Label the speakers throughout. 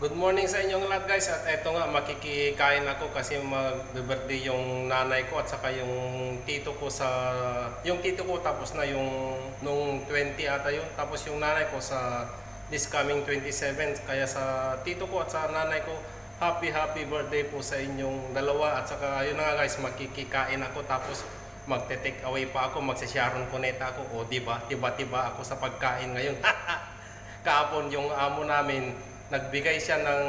Speaker 1: Good morning sa inyong lahat guys. At eto nga makikikain ako kasi mag-birthday yung nanay ko at saka yung tito ko sa yung tito ko tapos na yung nung 20 ata yun. Tapos yung nanay ko sa this coming 27 kaya sa tito ko at sa nanay ko happy happy birthday po sa inyong dalawa. At saka yun nga guys makikikain ako. Tapos magte-take away pa ako magsasharon kuneta ako. O di ba tiba-tiba ako sa pagkain ngayon? Kahapon yung amo namin nagbigay siya ng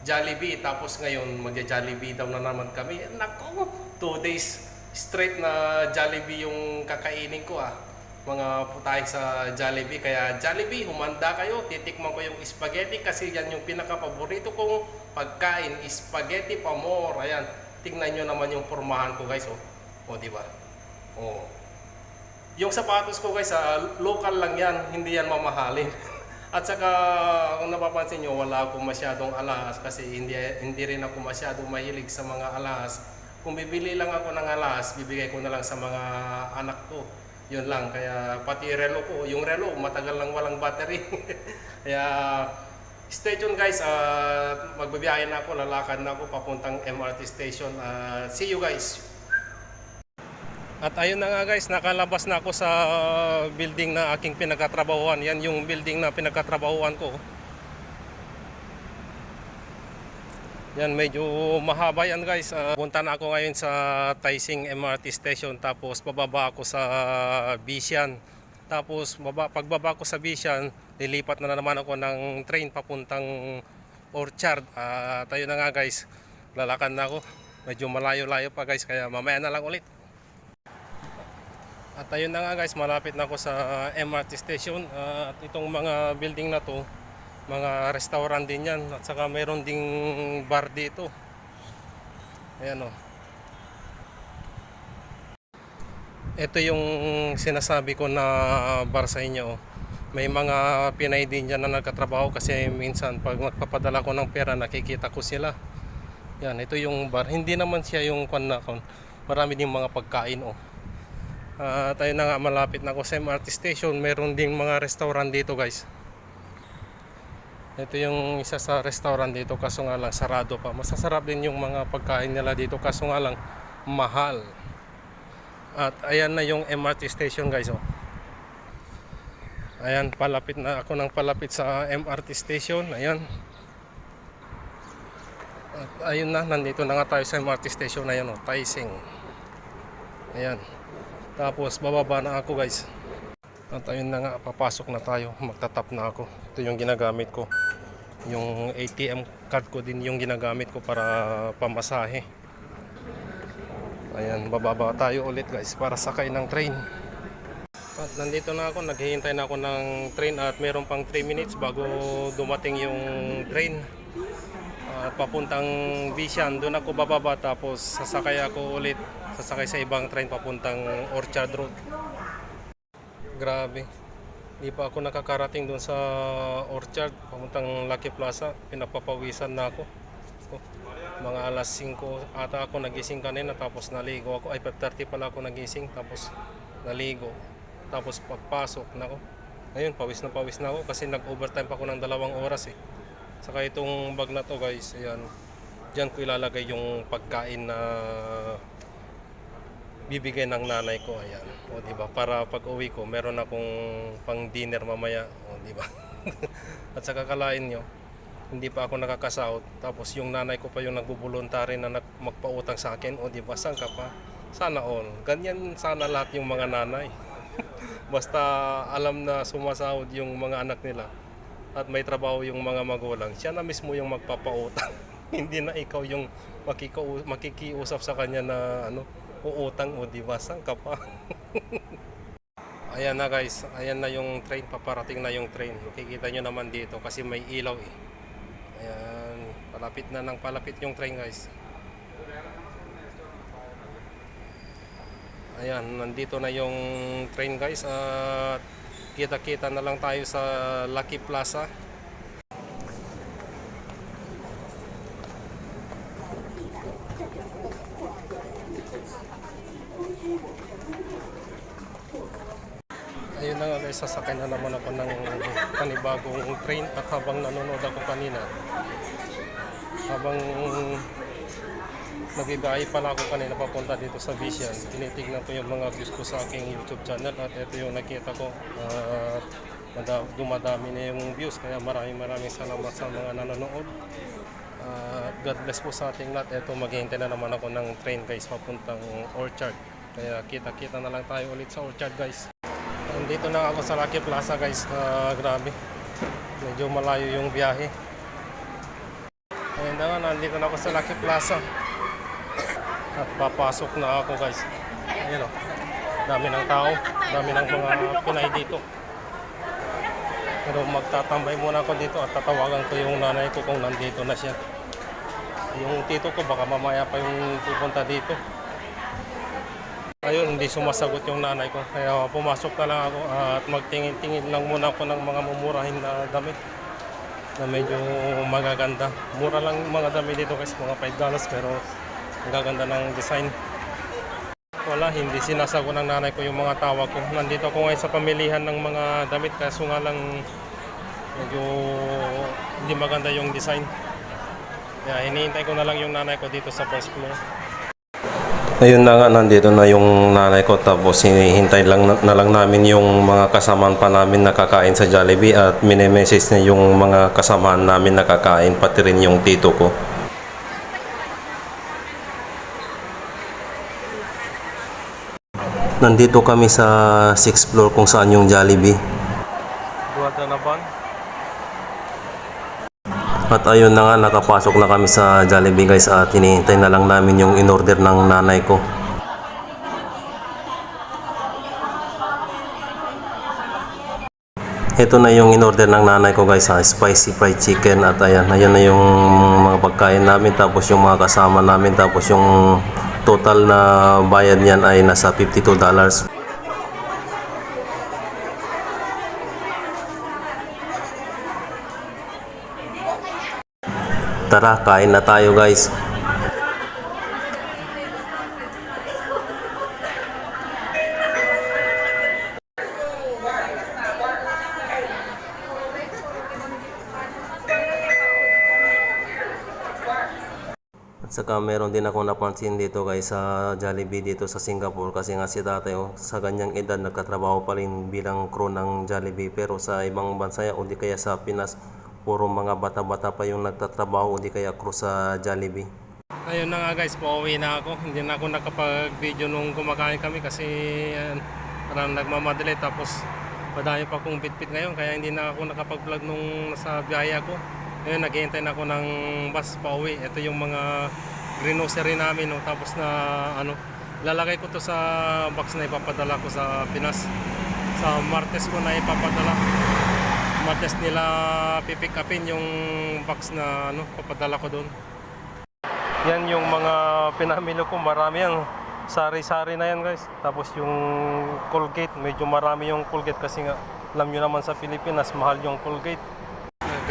Speaker 1: Jollibee tapos ngayon magja-Jollibee daw na naman kami. Nako, two days straight na Jollibee yung kakainin ko ah. Mga putahe sa Jollibee. Kaya Jollibee, humanda kayo. Titikman ko yung spaghetti kasi yan yung pinaka-paborito kong pagkain. Spaghetti pa more. Ayan. Tingnan nyo naman yung pormahan ko guys. Oh, oh di ba? Oh. Yung sapatos ko guys, ah, local lang yan. Hindi yan mamahalin. At saka kung napapansin nyo, wala akong masyadong alahas kasi hindi, hindi rin ako masyadong mahilig sa mga alahas. Kung bibili lang ako ng alahas, bibigay ko na lang sa mga anak ko. Yun lang. Kaya pati relo ko, yung relo, matagal lang walang battery. Kaya stay tuned guys. Uh, magbabiyahe na ako, lalakad na ako papuntang MRT station. Uh, see you guys. At ayun na nga guys, nakalabas na ako sa building na aking pinagkatrabahuan. Yan yung building na pinagkatrabahuan ko. Yan, medyo mahaba yan guys. Uh, punta na ako ngayon sa Taising MRT station tapos bababa ako sa Bishan. Tapos baba, pagbaba ko sa Bishan, lilipat na naman ako ng train papuntang Orchard. Uh, tayo na nga guys, lalakad na ako. Medyo malayo-layo pa guys, kaya mamaya na lang ulit. At ayun na nga guys, malapit na ako sa MRT station. Uh, at itong mga building na to, mga restaurant din yan. At saka mayroon ding bar dito. Ayan o. Ito yung sinasabi ko na bar sa inyo. oh. May mga Pinay din dyan na nagkatrabaho kasi minsan pag magpapadala ko ng pera nakikita ko sila. Yan, ito yung bar. Hindi naman siya yung kwan na kon. Marami ding mga pagkain oh. Ah, tayo na nga malapit na sa MRT station. Meron ding mga restaurant dito guys. Ito yung isa sa restaurant dito kaso nga lang sarado pa. Masasarap din yung mga pagkain nila dito kaso nga lang mahal. At ayan na yung MRT station guys oh. Ayan, palapit na ako ng palapit sa MRT station. Ayan. At ayun na, nandito na nga tayo sa MRT station. Ayan oh, Taising. Ayan. Tapos bababa na ako guys. At ayun na nga, papasok na tayo. Magtatap na ako. Ito yung ginagamit ko. Yung ATM card ko din yung ginagamit ko para pamasahe. Ayan, bababa tayo ulit guys para sakay ng train. At nandito na ako, naghihintay na ako ng train at meron pang 3 minutes bago dumating yung train. Ah, papuntang Bishan, doon ako bababa tapos sasakay ako ulit sasakay sa ibang train papuntang Orchard Road. Grabe. Hindi pa ako nakakarating doon sa Orchard, papuntang Lucky Plaza. Pinapapawisan na ako. Oh, mga alas 5 ata ako nagising kanina tapos naligo ako. Ay 5.30 pala ako nagising tapos naligo. Tapos pagpasok nako. Ayun, pawis na pawis na ako kasi nag-overtime pa ako ng dalawang oras eh. Saka itong bag na to guys, ayan. Diyan ko ilalagay yung pagkain na bibigay ng nanay ko ayan. O di ba para pag uwi ko meron akong pang dinner mamaya o di ba at sa kakalain nyo hindi pa ako nakakasahod. Tapos yung nanay ko pa yung nagbubuluntary na magpautang sa akin. O di ba saan ka pa? Sana all. Ganyan sana lahat yung mga nanay. Basta alam na sumasahod yung mga anak nila at may trabaho yung mga magulang siya na mismo yung magpapautang. Hindi na ikaw yung makikau- makikiusap sa kanya na ano uutang o di ba? Saan ka pa? Ayan na guys. Ayan na yung train. Paparating na yung train. Makikita nyo naman dito kasi may ilaw eh. Ayan. Palapit na ng palapit yung train guys. Ayan. Nandito na yung train guys. At kita kita na lang tayo sa Lucky Plaza. Ayun na nga guys, sasakay na naman ako ng panibagong train at habang nanonood ako kanina, habang nagbibiyahe pala ako kanina papunta dito sa Vision, tinitignan ko yung mga views ko sa aking YouTube channel at ito yung nakita ko. At mada- dumadami na yung views kaya maraming maraming salamat sa mga nanonood. At God bless po sa ating lahat. Ito maghihintay na naman ako ng train guys papuntang Orchard. Kaya kita-kita na lang tayo ulit sa Orchard guys. Nandito na ako sa Lucky Plaza guys. Ah, grabe. Medyo malayo yung biyahe. Ayun na nga, nandito na ako sa Lucky Plaza. At papasok na ako guys. Ayun o. Dami ng tao. Dami ng mga Pinay dito. Pero magtatambay muna ako dito at tatawagan ko yung nanay ko kung nandito na siya. Yung tito ko baka mamaya pa yung pupunta dito. Ayun, hindi sumasagot yung nanay ko. Kaya pumasok na lang ako at magtingin-tingin lang muna ako ng mga mumurahin na damit na medyo magaganda. Mura lang mga damit dito guys, mga 5 dollars pero ang gaganda ng design. Wala, hindi sinasagot ng nanay ko yung mga tawag ko. Nandito ako ngayon sa pamilihan ng mga damit kaso nga lang medyo hindi maganda yung design. Kaya hinihintay ko na lang yung nanay ko dito sa first floor. Ayun na nga, nandito na yung nanay ko tapos hinihintay lang na, na lang namin yung mga kasamaan pa namin nakakain sa Jollibee at minemessage niya yung mga kasamaan namin nakakain pati rin yung tito ko. Nandito kami sa 6th floor kung saan yung Jollibee. Buwata na ban? At ayun na nga, nakapasok na kami sa Jollibee guys at hinihintay na lang namin yung in-order ng nanay ko. Ito na yung in-order ng nanay ko guys ha, spicy fried chicken at ayan, ayan na yung mga pagkain namin tapos yung mga kasama namin tapos yung total na bayad niyan ay nasa 52 dollars. Tara, kain na tayo guys. Saka meron din ako napansin dito guys sa Jollibee dito sa Singapore kasi nga si tatay oh, sa ganyang edad nagkatrabaho pa rin bilang crew ng Jollibee pero sa ibang bansa o di kaya sa Pinas puro mga bata-bata pa yung nagtatrabaho o di kaya crew sa Jollibee. Ayun na nga guys, pauwi na ako. Hindi na ako nakapag-video nung kumakain kami kasi yan, parang nagmamadali tapos madami pa akong bitbit ngayon kaya hindi na ako nakapag-vlog nung nasa biyahe ako. Ngayon naghihintay na ako ng bus pauwi. Ito yung mga grocery namin no? tapos na ano lalagay ko to sa box na ipapadala ko sa Pinas. Sa Martes ko na ipapadala. Martes nila pipick upin yung box na ano papadala ko doon. Yan yung mga pinamili ko, marami yan. Sari-sari na yan guys. Tapos yung Colgate, medyo marami yung Colgate kasi nga alam nyo naman sa Pilipinas, mahal yung Colgate.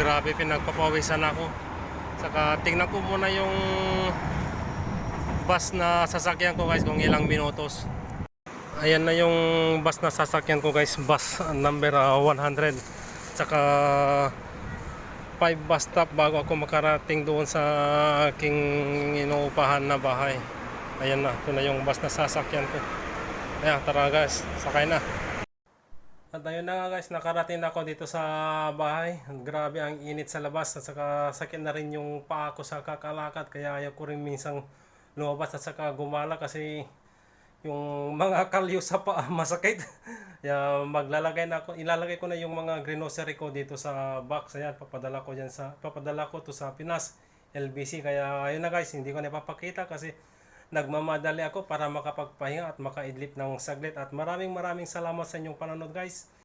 Speaker 1: Grabe, pinagpapawisan ako. Saka tingnan ko muna yung bus na sasakyan ko guys kung ilang minutos. Ayan na yung bus na sasakyan ko guys, bus number ah, 100. Saka 5 bus stop bago ako makarating doon sa aking inuupahan na bahay. Ayan na, ito na yung bus na sasakyan ko. Ayan, tara guys, sakay na. At ayun na nga guys, nakarating na ako dito sa bahay. Grabe ang init sa labas at saka sakit na rin yung paa ko sa kakalakad kaya ayaw ko rin minsang lumabas at saka gumala kasi yung mga kalyo sa paa masakit. Kaya maglalagay na ako, ilalagay ko na yung mga grocery ko dito sa box. Ayan, papadala ko diyan sa papadala ko to sa Pinas LBC. Kaya ayun na guys, hindi ko na ipapakita kasi nagmamadali ako para makapagpahinga at makaidlip ng saglit. At maraming maraming salamat sa inyong panonood guys.